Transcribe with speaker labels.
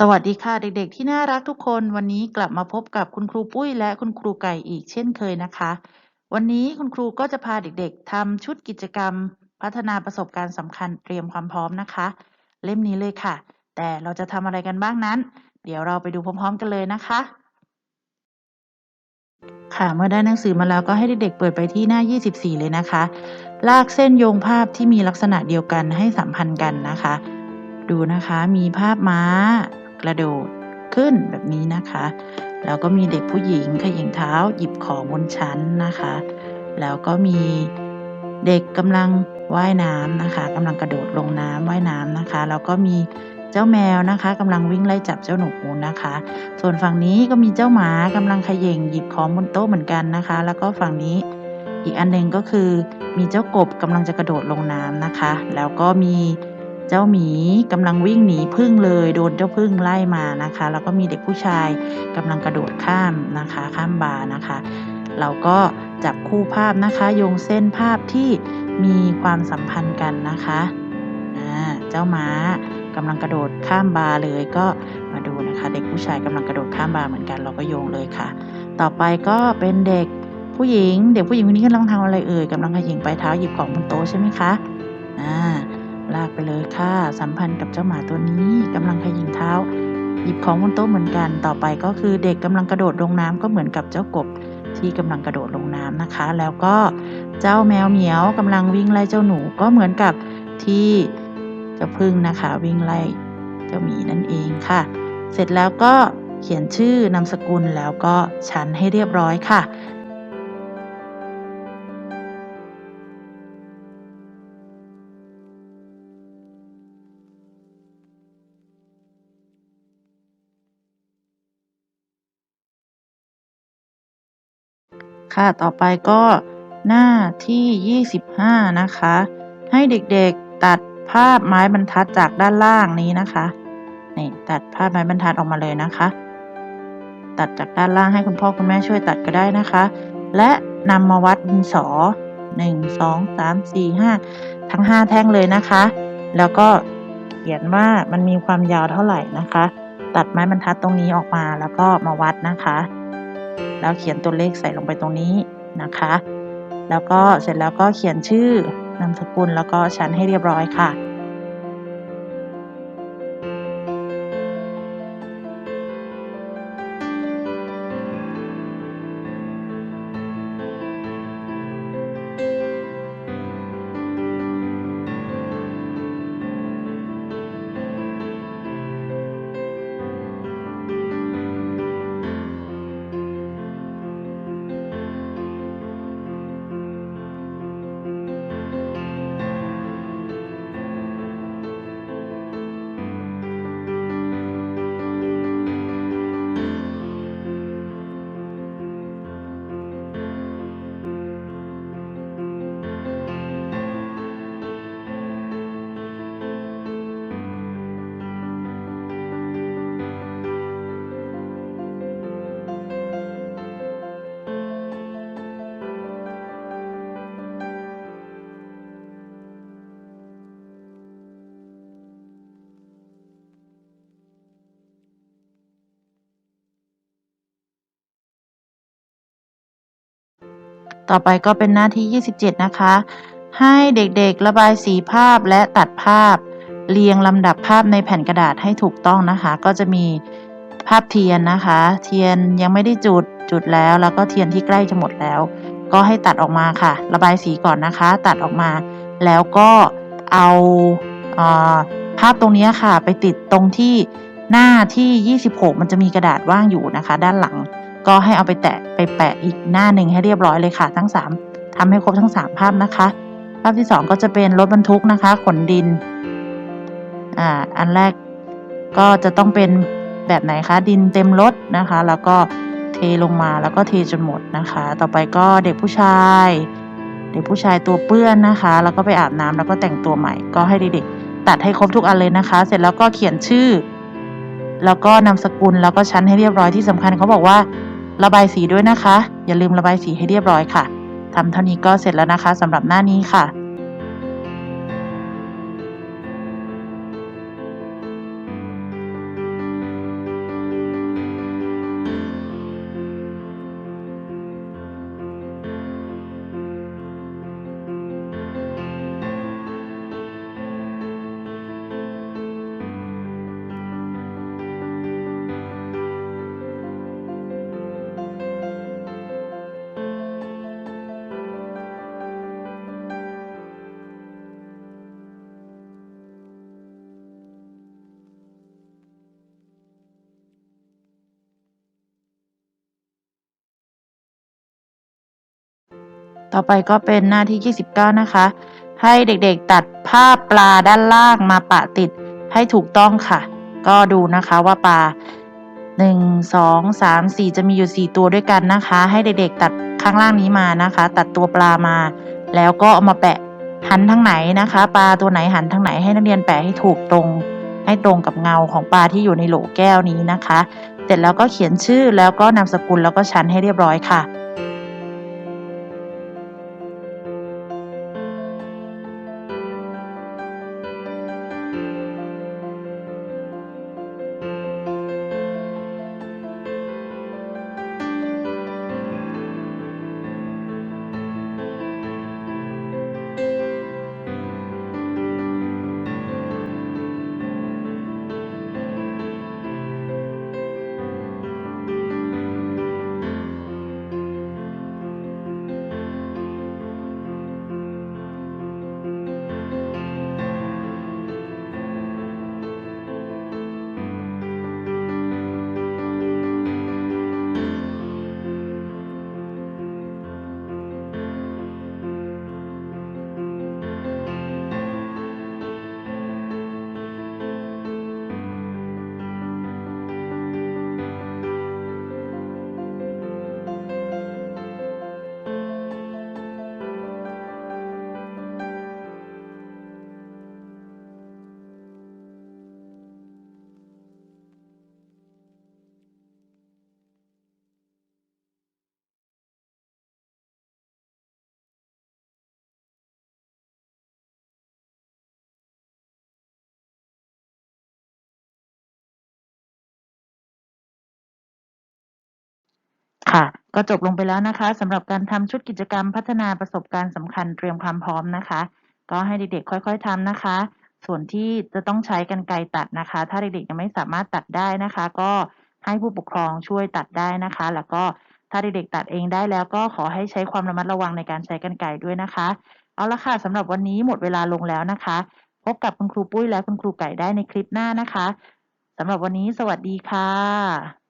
Speaker 1: สวัสดีค่ะเด็กๆ ที่น่ารักทุกคนวันนี้กลับมาพบกับคุณครูปุ้ยและคุณครูไก่อีกเช่นเคยนะคะ วันนี้คุณครูก็จะพาเด็กๆทำชุดกิจกรรม พัฒนาประสบการณ์สำคัญเตรียมความพร้อมนะคะ เล่มนี้เลยค่ะ แต่เราจะทำอะไรกันบ้างนั้น เดี๋ยวเราไปดูพร้อมๆกันเลยนะคะ ค่ะเมื่อได้หนังสือมาแล้วก็ให้เด็กๆเปิดไปที่หน้า 24 เลยนะคะ ลากเส้นโยงภาพที่มีลักษณะเดียวกันให้สัมพันธ์กันนะคะ ดูนะคะมีภาพม้า กระโดดขึ้นแบบนี้นะคะ แล้วก็มีเด็กผู้หญิงขย่งเท้าหยิบของบนชั้นนะคะ แล้วก็มีเด็กกำลังว่ายน้ำนะคะกำลังกระโดดลงน้ำว่ายน้ำนะคะ แล้วก็มีเจ้าแมวนะคะกำลังวิ่งไล่จับเจ้าหนูนะคะ ส่วนฝั่งนี้ก็มีเจ้าหมากำลังขย่งหยิบของบนโต๊ะเหมือนกันนะคะ แล้วก็ฝั่งนี้อีกอันหนึ่งก็คือมีเจ้ากบกำลังจะกระโดดลงน้ำนะคะ แล้วก็มี เจ้าหมีกำลังวิ่งหนีพึ่งเลยโดนเจ้าพึ่งไล่มานะคะ แล้วก็มีเด็กผู้ชายกำลังกระโดดข้ามนะคะ ข้ามบาร์นะคะ เราก็จับคู่ภาพนะคะโยงเส้นภาพที่มีความสัมพันธ์กันนะคะเจ้าม้ากำลังกระโดดข้ามบาร์เลยก็มาดูนะคะ เด็กผู้ชายกำลังกระโดดข้ามบาร์เหมือนกัน เราก็โยงเลยค่ะ ต่อไปก็เป็นเด็กผู้หญิง เด็กผู้หญิงคนนี้กำลังทำอะไรเอ่ยกำลังขยิงปลายเท้าหยิบของบนโต๊ะใช่ไหมคะอ่า ลากไปเลยค่ะ สัมพันธ์กับเจ้าหมาตัวนี้กำลังขยิงเท้า หยิบของบนโต๊ะเหมือนกัน ต่อไปก็คือเด็กกำลังกระโดดลงน้ำก็เหมือนกับเจ้ากบที่กำลังกระโดดลงน้ำนะคะ แล้วก็เจ้าแมวเหมียวกำลังวิ่งไล่เจ้าหนูก็เหมือนกับที่เจ้าพึ่งนะคะ วิ่งไล่เจ้าหมีนั่นเองค่ะ เสร็จแล้วก็เขียนชื่อนามสกุลแล้วก็ชั้นให้เรียบร้อยค่ะ ค่ะ ต่อไปก็หน้าที่ 25 นะคะ ให้เด็กๆตัดภาพไม้บรรทัดจากด้านล่างนี้นะคะ นี่ตัดภาพไม้บรรทัดออกมาเลยนะคะ ตัดจากด้านล่างให้คุณพ่อคุณแม่ช่วยตัดก็ได้นะคะ และนำมาวัดดินสอ 1 2 3 4 5 ทั้ง 5 แท่งเลยนะคะ แล้วก็เขียนว่ามันมีความยาวเท่าไหร่นะคะ ตัดไม้บรรทัดตรงนี้ออกมาแล้วก็มาวัดนะคะ แล้วเขียนตัวเลขใส่ลงไปตรงนี้นะคะ แล้วก็เสร็จแล้วก็เขียนชื่อนามสกุลแล้วก็ชั้นให้เรียบร้อยค่ะ ต่อไปก็เป็นหน้าที่ 27 นะคะ ให้เด็กๆระบายสีภาพและตัดภาพ เรียงลำดับภาพในแผ่นกระดาษให้ถูกต้องนะคะ ก็จะมีภาพเทียนนะคะ เทียนยังไม่ได้จุดจุดแล้ว แล้วก็เทียนที่ใกล้จะหมดแล้ว ก็ให้ตัดออกมาค่ะ ระบายสีก่อนนะคะ ตัดออกมา แล้วก็เอาเออภาพตรงนี้ค่ะ ไปติดตรงที่หน้าที่ 26 มันจะมีกระดาษว่างอยู่นะคะ ด้านหลัง ก็ให้เอาไปแตะไปแปะอีกหน้าหนึ่งให้เรียบร้อยเลยค่ะ ทั้งสามทำให้ครบทั้งสามภาพนะคะ ภาพที่สองก็จะเป็นรถบรรทุกนะคะขนดินอ่าอันแรกก็จะต้องเป็นแบบไหนคะดินเต็มรถนะคะ แล้วก็เทลงมาแล้วก็เทจนหมดนะคะ ต่อไปก็เด็กผู้ชาย เด็กผู้ชายตัวเปื้อนนะคะ แล้วก็ไปอาบน้ำแล้วก็แต่งตัวใหม่ ก็ให้เด็กๆตัดให้ครบทุกอันเลยนะคะ เสร็จแล้วก็เขียนชื่อ แล้วก็นามสกุลแล้วก็ชั้นให้เรียบร้อยที่สำคัญเขาบอกว่า ระบายสีด้วยนะคะ อย่าลืมระบายสีให้เรียบร้อยค่ะทำเท่านี้ก็เสร็จแล้วนะคะสำหรับหน้านี้ค่ะ ต่อไปก็เป็นหน้าที่ 29 นะคะ ให้เด็กๆตัดภาพปลาด้านล่างมาปะติดให้ถูกต้องค่ะ ก็ดูนะคะว่าปลาหนึ่งสองสามสี่จะมีอยู่สี่ตัวด้วยกันนะคะ ให้เด็กๆตัดข้างล่างนี้มานะคะ ตัดตัวปลามา แล้วก็เอามาแปะหันทางไหนนะคะ ปลาตัวไหนหันทางไหนให้นักเรียนแปะให้ถูกตรง ให้ตรงกับเงาของปลาที่อยู่ในโหลแก้วนี้นะคะ เสร็จแล้วก็เขียนชื่อแล้วก็นามสกุลแล้วก็ชั้นให้เรียบร้อยค่ะ ค่ะ ก็จบลงไปแล้วนะคะสำหรับการทำชุดกิจกรรมพัฒนาประสบการณ์สำคัญเตรียมความพร้อมนะคะ ก็ให้เด็กๆค่อยๆทำนะคะ ส่วนที่จะต้องใช้กันไกรตัดนะคะ ถ้าเด็กๆยังไม่สามารถตัดได้นะคะ ก็ให้ผู้ปกครองช่วยตัดได้นะคะ แล้วก็ถ้าเด็กๆตัดเองได้แล้วก็ขอให้ใช้ความระมัดระวังในการใช้กันไกรด้วยนะคะ เอาละค่ะสำหรับวันนี้หมดเวลาลงแล้วนะคะ พบกับคุณครูปุ้ยและคุณครูไก่ได้ในคลิปหน้านะคะสำหรับวันนี้สวัสดีค่ะ